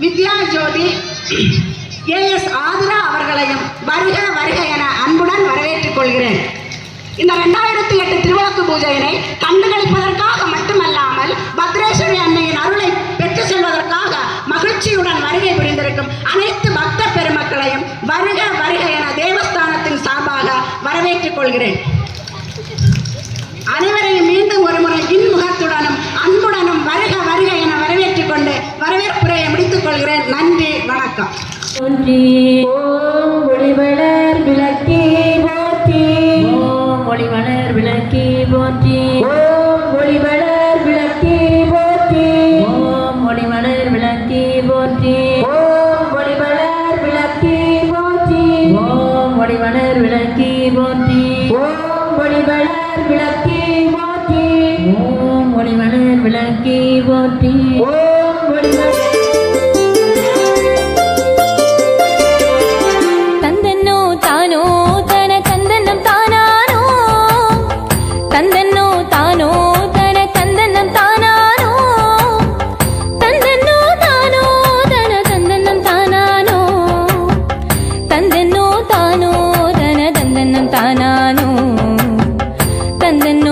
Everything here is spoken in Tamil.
Vidya Jothi A S Aadhira அவர்களையும் வருக வருக என அன்புடன் வரவேற்றுக் கொள்கிறேன். இந்த ரெண்டாயிரத்தி எட்டு திருவிளக்கு பூஜையினை கண்டுகளிப்பதற்காக மட்டுமல்லாமல் பத்ரேஸ்வரி அன்னையின் அருளை பெற்று செல்வதற்காக மகிழ்ச்சியுடன் வருகை புரிந்திருக்கும் அனைத்து பக்த பெருமக்களையும் வருக வருக என தேவஸ்தானத்தின் சார்பாக வரவேற்றுக் கொள்கிறேன் அனைவரையும் மீண்டும் ஒருமுறை இன்முகத்துடனும் அன்புடனும் வருக வருக என வரவேற்றுக் கொண்டு வரவேற்புரையை முடித்துக் கொள்கிறேன் நன்றி வணக்கம். ஓம் ஒளிவளர் விளக்கே போற்றி. ஓம் ஒளிவளர் விளக்கே போற்றி. ஓம் ஒளிவளர் விளக்கே போற்றி. ஓம் ஒளிவளர் விளக்கே போற்றி. ஓம் ஒளிவளர் விளக்கே போற்றி. ஓம் ஒளிவளர் விளக்கே போற்றி. ஓம் ஒளிவளர் விளக்கே போற்றி. ஓம் ஒளிவளர் விளக்கே போற்றி. ஓம் ஒளிவளர் and then